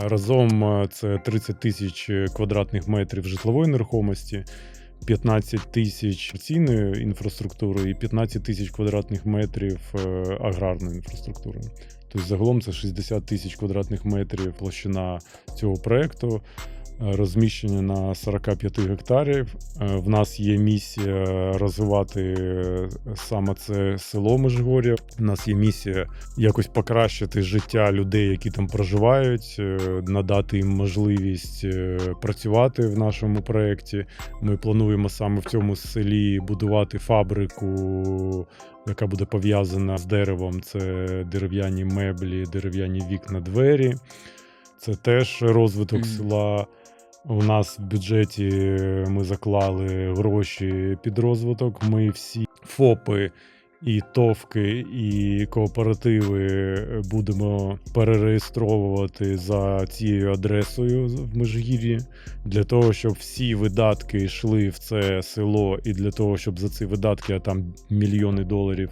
Разом е, це 30 тисяч квадратних метрів житлової нерухомості, 15 тисяч цінної інфраструктури і 15 тисяч квадратних метрів е, аграрної інфраструктури. Тобто загалом це 60 тисяч квадратних метрів площина цього проекту, розміщення на 45 гектарів. Е, В нас є місія розвивати саме це село Межгор'я. У нас є місія якось покращити життя людей, які там проживають, е, надати їм можливість е, працювати в нашому проєкті. Ми плануємо саме в цьому селі будувати фабрику, яка буде пов'язана з деревом. Це дерев'яні меблі, дерев'яні вікна, двері. Це теж розвиток Мгм. села. У нас в бюджеті ми заклали гроші під розвиток. Ми всі ФОПи і ТОВки, і кооперативи будемо перереєстровувати за цією адресою в Межгір'ї для того, щоб всі видатки йшли в це село, і для того, щоб за ці видатки, а там мільйони доларів,